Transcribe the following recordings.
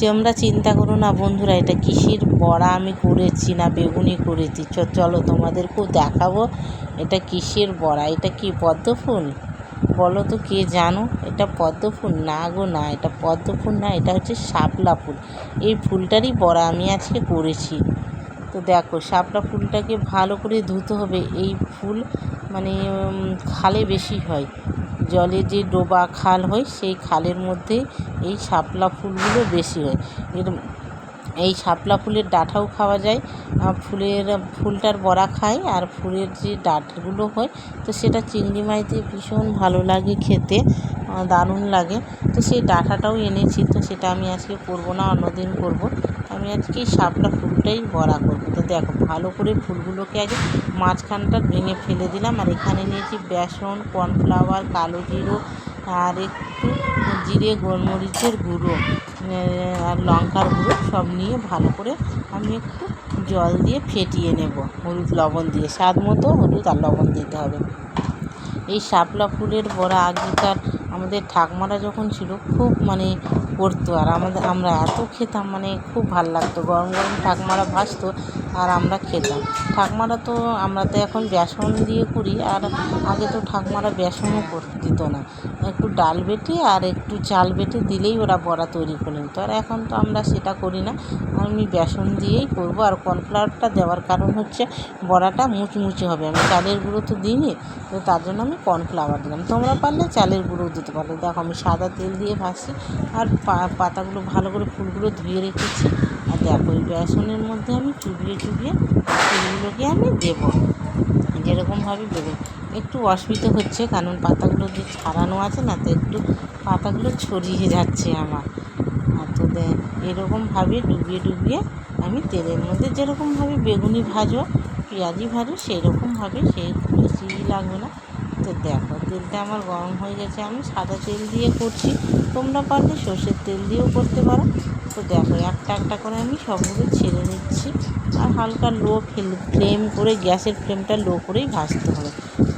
তোমরা চিন্তা করো না বন্ধুরা, এটা কিসের বড়া আমি করেছি না বেগুনি করেছি? চলো তোমাদেরকেও দেখাবো এটা কিসের বড়া। এটা কি পদ্ম ফুল? বলো তো কে জানো? এটা পদ্ম ফুল? না গো, না, এটা পদ্ম ফুল না, এটা হচ্ছে শাপলা ফুল। এই ফুলটারই বড়া আমি আজকে করেছি। তো দেখো, শাপলা ফুলটাকে ভালো করে ধুতে হবে। এই ফুল মানে খালে বেশি হয়। জলে যে ডোবা খাল হয় সেই খালের মধ্যে এই শাপলা ফুলগুলো বেশি হয়। এর এই শাপলা ফুলের ডাঁটাও খাওয়া যায়। ফুলের, ফুলটার বড়া খায় আর ফুলের যে ডাঁটগুলো হয়, তো সেটা চিংড়ি মাছ দিয়ে ভীষণ ভালো লাগে খেতে দারুণ লাগে। তো সেই ডাঁটাটাও এনেছি, তো সেটা আমি আজকে করব না, অন্যদিন করব। আমি আজকে শাপলা ফুলটাই বড়া করব। তো দেখো, ভালো করে ফুলগুলোকে আগে মাঝখানটা ভেঙে ফেলে দিলাম। আর এখানে নিয়েছি বেসন, কর্নফ্লাওয়ার, কালো জিরো আর একটু জিরে, গোলমরিচের গুঁড়ো আর লঙ্কার গুঁড়ো সব নিয়ে ভালো করে আমি একটু জল দিয়ে ফেটিয়ে নেব, হলুদ লবণ দিয়ে। স্বাদ মতো হলুদ আর লবণ দিতে হবে। এই শাপলা ফুলের বড়া আগেকার আমাদের ঠাকমারা যখন ছিল খুব মানে করতো আর আমাদের, আমরা এত খেতাম মানে খুব ভালো লাগতো। গরম গরম ঠাকমারা ভাজতো আর আমরা খেতাম। ঠাকমারা তো, আমরা তো এখন বেসন দিয়ে করি, আর আগে তো ঠাকমারা বেসনও করে, দিত না। একটু ডাল বেটে আর একটু চাল বেটে দিলেই ওরা বড়া তৈরি করে নিত। আর এখন তো আমরা সেটা করি না। আমি বেসন দিয়েই করব, আর কর্নফ্লাওয়ারটা দেওয়ার কারণ হচ্ছে বড়াটা মুচমুচে হবে। আমি চালের গুঁড়ো তো দিইনি, তো তার জন্য আমি কর্নফ্লাওয়ার দিলাম। তোমরা পারলে চালের গুঁড়ো দিতে পারো দেখো, আমি সাদা তেল দিয়ে ভাজছি আর পাতাগুলো, ভালো করে ফুলগুলো ধুয়ে রেখেছি। আর দেখো ওই বেসনের মধ্যে আমি চুবিয়ে চুবিয়ে ফুলগুলোকে আমি দেবো। যেরকমভাবে দেবো। একটু অসুবিধা হচ্ছে, কারণ পাতাগুলো যে ছাড়ানো আছে না, তো একটু পাতাগুলো ছড়িয়ে যাচ্ছে আমার। আর তো এরকমভাবে ডুবিয়ে ডুবিয়ে আমি তেলের মধ্যে যেরকমভাবে বেগুনি ভাজো, পেঁয়াজি ভাজো সেই রকমভাবে সেই বেশি লাগবে না। তো দেখো, তেলটা আমার গরম হয়ে গেছে। আমি সাদা তেল দিয়ে করছি। তোমরা পারলে সর্ষের তেল দিয়েও করতে পারো। তো দেখো, একটা একটা করে আমি সবগুলো ছেড়ে নিচ্ছি। আর হালকা লো ফ্লেম করে, গ্যাসের ফ্লেমটা লো করেই ভাজতে হবে।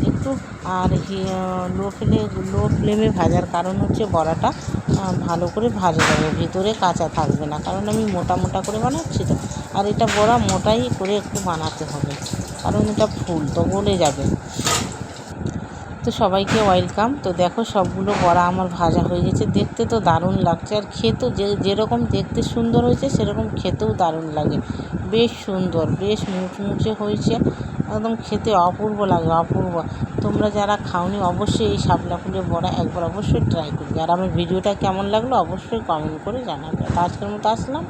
একটু, আর লো ফ্লে, লো ফ্লেমে ভাজার কারণ হচ্ছে বড়াটা ভালো করে ভাজা যাবে ভিতরে কাঁচা থাকবে না, কারণ আমি মোটা মোটা করে বানাচ্ছি তো। আর এটা বড়া মোটাই করে একটু বানাতে হবে, কারণ এটা ফুল তো গলে যাবে। তো সবাইকে ওয়েলকাম তো দেখো সবগুলো বড়া আমার ভাজা হয়ে গেছে। দেখতে তো দারুণ লাগছে। আর খেতেও যে, যেরকম দেখতে সুন্দর হয়েছে, সেরকম খেতেও দারুণ লাগে। বেশ সুন্দর, বেশ মুচমুচে হয়েছে। একদম খেতে অপূর্ব লাগে, অপূর্ব। তোমরা যারা খাওনি, অবশ্যই এই শাপলা ফুলের বড়া একবার অবশ্যই ট্রাই করবে। আর আমার ভিডিওটা কেমন লাগল, অবশ্যই কমেন্ট করে জানাবে। আজকের মতো আসলাম।